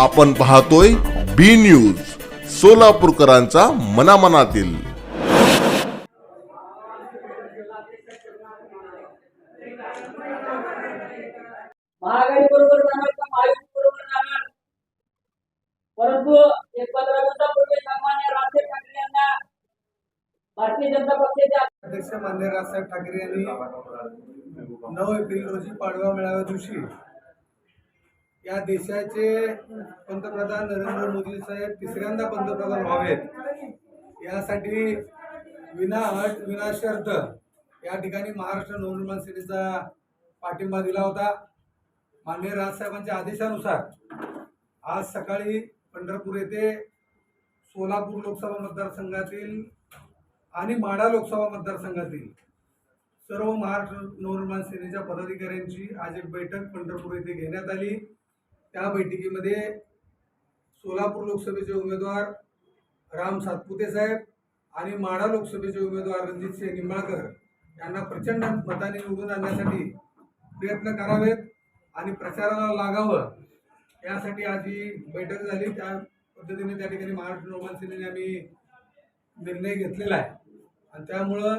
आपण पाहतोय बी न्यूज सोलापूरकरांचा मनामनातील. महागाई बरोबर जाणार का महायुती बरोबर जाणार? परंतु एक पंधरा दिवसापूर्वी सन्मान्य ठाकरे यांना भारतीय जनता पक्षाच्या अध्यक्ष मान्य राजसाहेब ठाकरे यांनी नऊ एप्रिल रोजी पाडवा मेळाव्या दिवशी या देशाचे पंतप्रधान नरेंद्र मोदी साहेब तिसऱ्यांदा पंतप्रधान व्हावेत. यासाठी विना अट विना शर्त या ठिकाणी महाराष्ट्र नवनिर्माण सेनेचा पाठिंबा दिला होता. माननीय राजसाहेबांच्या आदेशानुसार आज सकाळी पंढरपूर येथे सोलापूर लोकसभा मतदारसंघातील आणि माढा लोकसभा मतदारसंघातील सर्व महाराष्ट्र नवनिर्माण सेनेच्या पदाधिकाऱ्यांची आज एक बैठक पंढरपूर येथे घेण्यात आली. त्या बैठकीमध्ये सोलापूर लोकसभेचे उमेदवार राम सातपुते साहेब आणि माढा लोकसभेचे उमेदवार रणजितसिंह निंबाळकर यांना प्रचंड मताने निवडून आणण्यासाठी प्रयत्न करावेत आणि प्रचाराला लागावं यासाठी आज ही बैठक झाली. त्या पद्धतीने त्या ठिकाणी महाराष्ट्र निर्माण सेनेने आम्ही निर्णय घेतलेला आहे. आणि त्यामुळं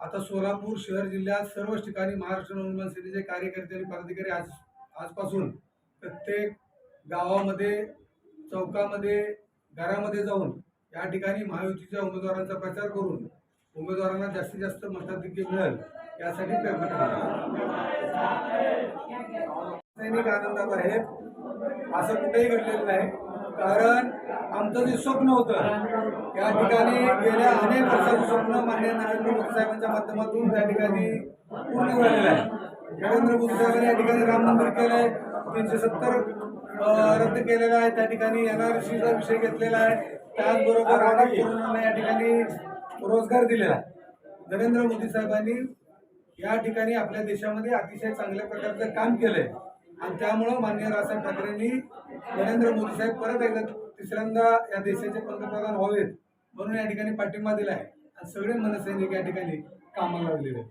आता सोलापूर शहर जिल्ह्यात सर्वच ठिकाणी महाराष्ट्र निर्माण सेनेचे कार्यकर्ते आणि पदाधिकारी आज आजपासून प्रत्येक गावामध्ये चौकामध्ये घरामध्ये जाऊन या ठिकाणी महायुतीच्या उमेदवारांचा प्रचार करून उमेदवारांना जास्तीत जास्त मताधिक्य मिळेल यासाठी प्रयत्न सैनिक आनंदात आहे असं कुठेही घडलेलं नाही कारण आमचं जे स्वप्न होतं या ठिकाणी गेल्या अनेक वर्षाचं स्वप्न मान्य नरेंद्र मोदी साहेबांच्या माध्यमातून त्या ठिकाणी पूर्ण झालेलं आहे. नरेंद्र मोदी साहेबांनी या ठिकाणी राम मंदिर केलंय. तीनशे सत्तर रद्द केलेलं आहे. त्या ठिकाणी एनआरसीचा विषय घेतलेला आहे. त्याचबरोबर अनेक तरुणांना या ठिकाणी रोजगार दिलेला आहे. नरेंद्र मोदी साहेबांनी या ठिकाणी आपल्या देशामध्ये अतिशय चांगल्या प्रकारचं काम केलंय. आणि त्यामुळं माननीय राजसाहेब ठाकरेंनी नरेंद्र मोदी साहेब परत एकदा तिसऱ्यांदा या देशाचे पंतप्रधान व्हावेत म्हणून या ठिकाणी पाठिंबा दिलाय. आणि सगळे मनसैनिक या ठिकाणी कामाला लागलेले आहेत.